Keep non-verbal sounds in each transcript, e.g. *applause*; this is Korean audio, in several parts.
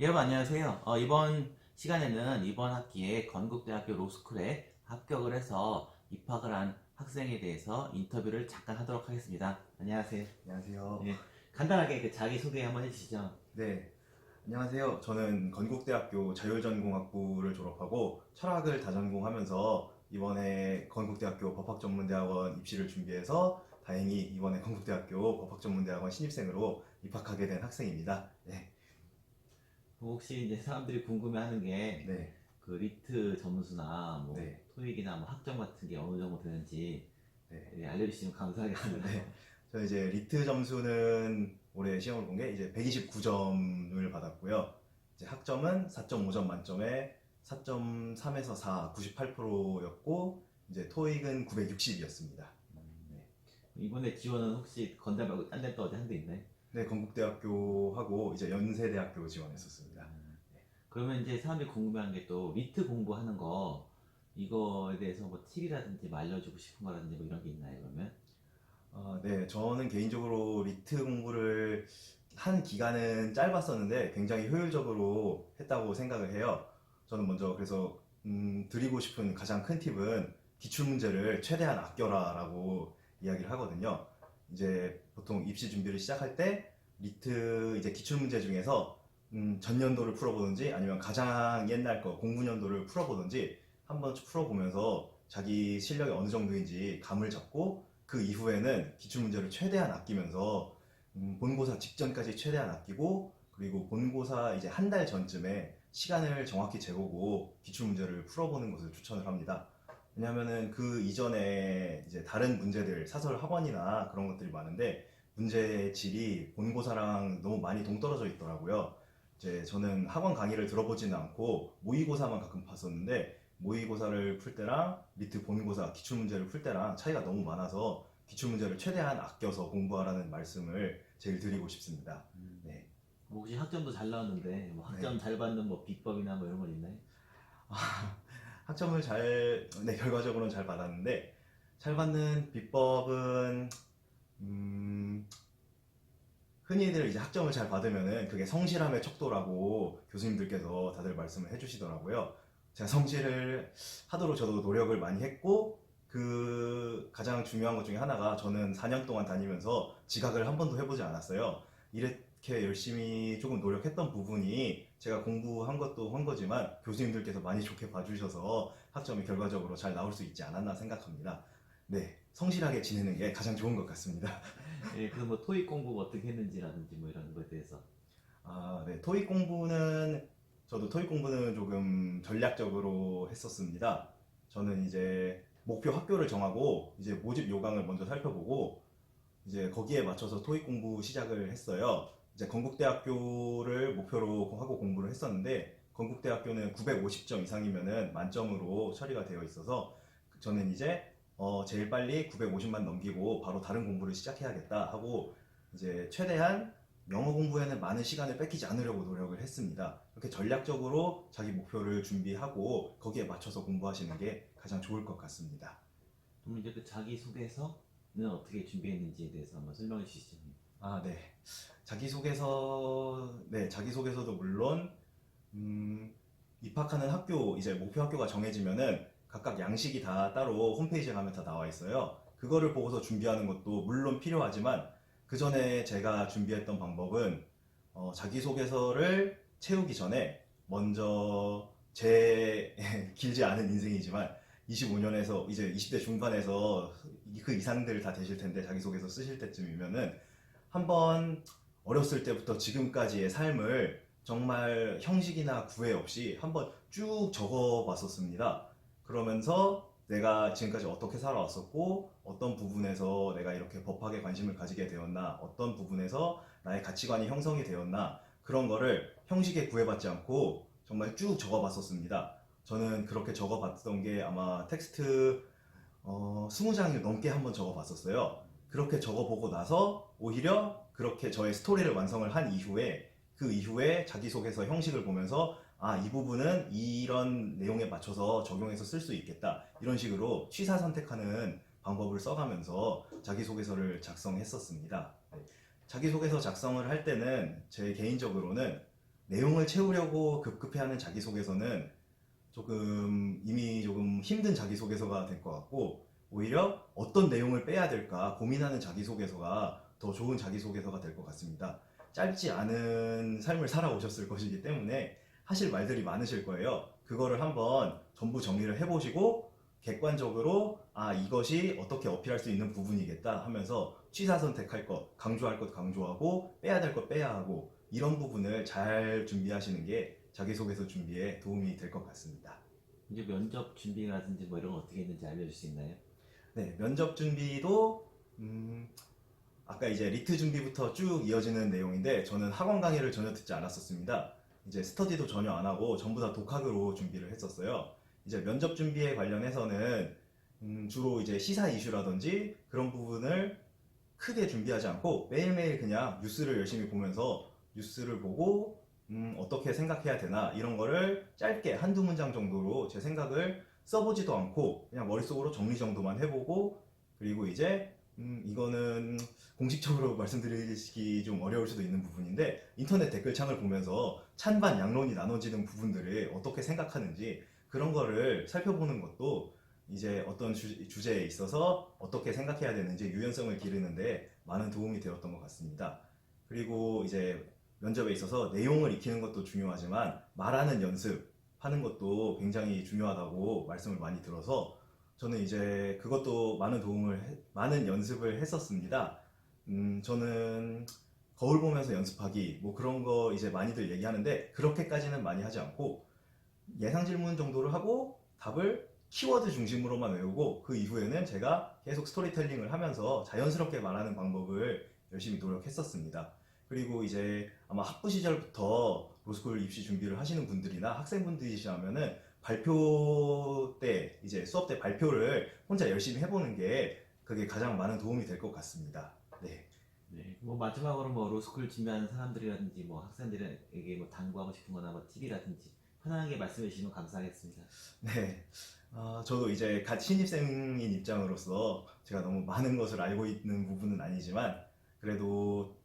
여러분 안녕하세요. 어, 이번 시간에는 이번 학기에 건국대학교 로스쿨에 합격을 해서 입학을 한 학생에 대해서 인터뷰를 잠깐 하도록 하겠습니다. 안녕하세요. 안녕하세요. 예, 간단하게 그 자기 소개 한번 해주시죠. 네. 안녕하세요. 저는 건국대학교 자율전공학부를 졸업하고 철학을 다전공하면서 이번에 건국대학교 법학전문대학원 입시를 준비해서 다행히 이번에 건국대학교 법학전문대학원 신입생으로 입학하게 된 학생입니다. 네. 혹시 이제 사람들이 궁금해하는 게그 네. 리트 점수나 뭐 네. 토익이나 뭐 학점 같은 게 어느 정도 되는지 네. 예, 알려주시면 감사하겠습니다. 네. 저 이제 리트 점수는 올해 시험을 본 게 이제 129점을 받았고요. 이제 학점은 4.5점 만점에 4.3에서 4, 98%였고 이제 토익은 960이었습니다. 이번에 지원은 혹시 건대 말고 딴 데또 어디 한 데 있나요? 네, 건국대학교하고 이제 연세대학교 지원했었습니다. 그러면 이제 사람들이 궁금해하는 게또 리트 공부하는 거 이거에 대해서 뭐 팁이라든지 뭐 알려주고 싶은 거라든지 뭐 이런 게 있나요 그러면? 아, 네, 저는 개인적으로 리트 공부를 한 기간은 짧았었는데 굉장히 효율적으로 했다고 생각을 해요. 저는 먼저 그래서 음, 드리고 싶은 가장 큰 팁은 기출 문제를 최대한 아껴라라고 이야기를 하거든요. 이제 보통 입시 준비를 시작할 때 리트 이제 기출 문제 중에서 음, 전년도를 풀어보든지 아니면 가장 옛날 거 공부년도를 풀어보든지 한번 풀어보면서 자기 실력이 어느 정도인지 감을 잡고 그 이후에는 기출 문제를 최대한 아끼면서 음, 본고사 직전까지 최대한 아끼고 그리고 본고사 이제 한 달 전쯤에 시간을 정확히 재보고 기출 문제를 풀어보는 것을 추천을 합니다. 왜냐하면은 그 이전에 이제 다른 문제들 사설 학원이나 그런 것들이 많은데 문제 질이 본고사랑 너무 많이 동떨어져 있더라고요. 이제 저는 학원 강의를 들어보지는 않고 모의고사만 가끔 봤었는데 모의고사를 풀 때랑 리트 본고사 기출 문제를 풀 때랑 차이가 너무 많아서 기출 문제를 최대한 아껴서 공부하라는 말씀을 제일 드리고 싶습니다. 네. 뭐 혹시 학점도 잘 나왔는데 뭐 학점 잘 받는 뭐 비법이나 뭐 이런 건 있나요? 학점을 잘, 네, 결과적으로는 잘 받았는데, 잘 받는 비법은, 음, 흔히들 이제 학점을 잘 받으면은 그게 성실함의 척도라고 교수님들께서 다들 말씀을 해주시더라고요. 제가 성실을 하도록 저도 노력을 많이 했고, 그 가장 중요한 것 중에 하나가 저는 4년 동안 다니면서 지각을 한 번도 해보지 않았어요. 이렇게 열심히 조금 노력했던 부분이 제가 공부한 것도 한 거지만 교수님들께서 많이 좋게 봐주셔서 학점이 결과적으로 잘 나올 수 있지 않았나 생각합니다. 네, 성실하게 지내는 게 가장 좋은 것 같습니다. *laughs* 예, 그래서 뭐 토익 공부 어떻게 했는지라든지 뭐 이런 거에 대해서 아, 네, 토익 공부는 저도 토익 공부는 조금 전략적으로 했었습니다. 저는 이제 목표 학교를 정하고 이제 모집 요강을 먼저 살펴보고 이제 거기에 맞춰서 토익 공부 시작을 했어요. 이제 건국대학교를 목표로 하고 공부를 했었는데 건국대학교는 950점 이상이면은 만점으로 처리가 되어 있어서 저는 이제 어, 제일 빨리 950만 넘기고 바로 다른 공부를 시작해야겠다 하고 이제 최대한 영어 공부에는 많은 시간을 뺏기지 않으려고 노력을 했습니다. 이렇게 전략적으로 자기 목표를 준비하고 거기에 맞춰서 공부하시는 게 가장 좋을 것 같습니다. 그럼 이제 그 자기 소개서는 어떻게 준비했는지에 대해서 한번 설명해 주시죠. 아, 네. 자기소개서, 네, 자기소개서도 물론, 음, 입학하는 학교, 이제 목표 학교가 정해지면은 각각 양식이 다 따로 홈페이지에 가면 다 나와 있어요. 그거를 보고서 준비하는 것도 물론 필요하지만, 그 전에 제가 준비했던 방법은, 어, 자기소개서를 채우기 전에 먼저 제 *laughs* 길지 않은 인생이지만 25년에서 이제 20대 중반에서 그 이상들 다 되실 텐데 자기소개서 쓰실 때쯤이면은 한번 어렸을 때부터 지금까지의 삶을 정말 형식이나 구애 없이 한번 쭉 적어 봤었습니다. 그러면서 내가 지금까지 어떻게 살아왔었고, 어떤 부분에서 내가 이렇게 법학에 관심을 가지게 되었나, 어떤 부분에서 나의 가치관이 형성이 되었나, 그런 거를 형식에 구애받지 않고 정말 쭉 적어 봤었습니다. 저는 그렇게 적어 봤던 게 아마 텍스트 어, 20장이 넘게 한번 적어 봤었어요. 그렇게 적어보고 나서 오히려 그렇게 저의 스토리를 완성을 한 이후에 그 이후에 자기소개서 형식을 보면서 아, 이 부분은 이런 내용에 맞춰서 적용해서 쓸 수 있겠다. 이런 식으로 취사 선택하는 방법을 써가면서 자기소개서를 작성했었습니다. 네. 자기소개서 작성을 할 때는 제 개인적으로는 내용을 채우려고 급급해하는 자기소개서는 조금 이미 조금 힘든 자기소개서가 될 것 같고 오히려 어떤 내용을 빼야 될까 고민하는 자기소개서가 더 좋은 자기소개서가 될 것 같습니다. 짧지 않은 삶을 살아오셨을 것이기 때문에 하실 말들이 많으실 거예요. 그거를 한번 전부 정리를 해보시고 객관적으로 아 이것이 어떻게 어필할 수 있는 부분이겠다 하면서 취사 선택할 것, 강조할 것 강조하고 빼야 될 것 빼야 하고 이런 부분을 잘 준비하시는 게 자기소개서 준비에 도움이 될 것 같습니다. 이제 면접 준비라든지 뭐 이런 거 어떻게 했는지 알려줄 수 있나요? 네, 면접 준비도 음, 아까 이제 리트 준비부터 쭉 이어지는 내용인데 저는 학원 강의를 전혀 듣지 않았었습니다. 이제 스터디도 전혀 안 하고 전부 다 독학으로 준비를 했었어요. 이제 면접 준비에 관련해서는 음, 주로 이제 시사 이슈라든지 그런 부분을 크게 준비하지 않고 매일매일 그냥 뉴스를 열심히 보면서 뉴스를 보고 음, 어떻게 생각해야 되나 이런 거를 짧게 한두 문장 정도로 제 생각을 써보지도 않고 그냥 머릿속으로 정리 정도만 해보고 그리고 이제 음, 이거는 공식적으로 *laughs* 말씀드리기 좀 어려울 수도 있는 부분인데 인터넷 댓글창을 보면서 찬반 양론이 나눠지는 부분들을 어떻게 생각하는지 그런 거를 살펴보는 것도 이제 어떤 주, 주제에 있어서 어떻게 생각해야 되는지 유연성을 기르는데 많은 도움이 되었던 것 같습니다. 그리고 이제 면접에 있어서 내용을 익히는 것도 중요하지만 말하는 연습 하는 것도 굉장히 중요하다고 말씀을 많이 들어서 저는 이제 그것도 많은 도움을 해- 많은 연습을 했었습니다. 음, 저는 거울 보면서 연습하기 뭐 그런 거 이제 많이들 얘기하는데 그렇게까지는 많이 하지 않고 예상 질문 정도를 하고 답을 키워드 중심으로만 외우고 그 이후에는 제가 계속 스토리텔링을 하면서 자연스럽게 말하는 방법을 열심히 노력했었습니다. 그리고 이제 아마 학부 시절부터 로스쿨 입시 준비를 하시는 분들이나 학생분들이시라면은 발표 때 이제 수업 때 발표를 혼자 열심히 해보는 게 그게 가장 많은 도움이 될 것 같습니다. 네. 네. 뭐 마지막으로 뭐 로스쿨 준비하는 사람들이라든지 뭐 학생들에게 뭐 당부하고 싶은 거나 뭐 팁이라든지 편하게 말씀해 주시면 감사하겠습니다. 네. 아, 저도 이제 갓 신입생인 입장으로서 제가 너무 많은 것을 알고 있는 부분은 아니지만 그래도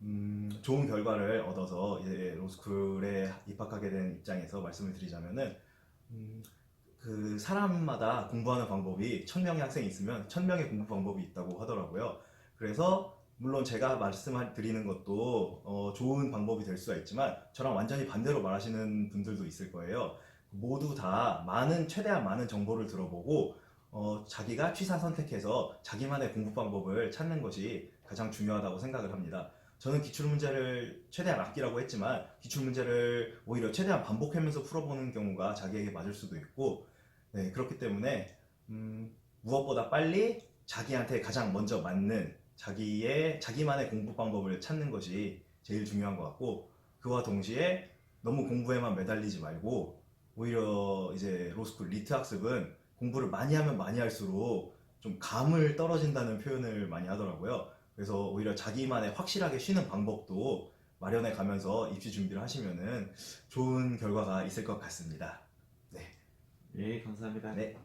음, 좋은 결과를 얻어서 이제 로스쿨에 입학하게 된 입장에서 말씀을 드리자면은 음, 그 사람마다 공부하는 방법이 천 명의 학생이 있으면 천 명의 공부 방법이 있다고 하더라고요. 그래서 물론 제가 말씀드리는 것도 어, 좋은 방법이 될 수가 있지만 저랑 완전히 반대로 말하시는 분들도 있을 거예요. 모두 다 많은 최대한 많은 정보를 들어보고 어, 자기가 취사 선택해서 자기만의 공부 방법을 찾는 것이 가장 중요하다고 생각을 합니다. 저는 기출 문제를 최대한 아끼라고 했지만 기출 문제를 오히려 최대한 반복하면서 풀어보는 경우가 자기에게 맞을 수도 있고 네, 그렇기 때문에 음, 무엇보다 빨리 자기한테 가장 먼저 맞는 자기의 자기만의 공부 방법을 찾는 것이 제일 중요한 것 같고 그와 동시에 너무 공부에만 매달리지 말고 오히려 이제 로스쿨 리트 학습은 공부를 많이 하면 많이 할수록 좀 감을 떨어진다는 표현을 많이 하더라고요. 그래서 오히려 자기만의 확실하게 쉬는 방법도 마련해 가면서 입시 준비를 하시면은 좋은 결과가 있을 것 같습니다. 네, 감사합니다. 네,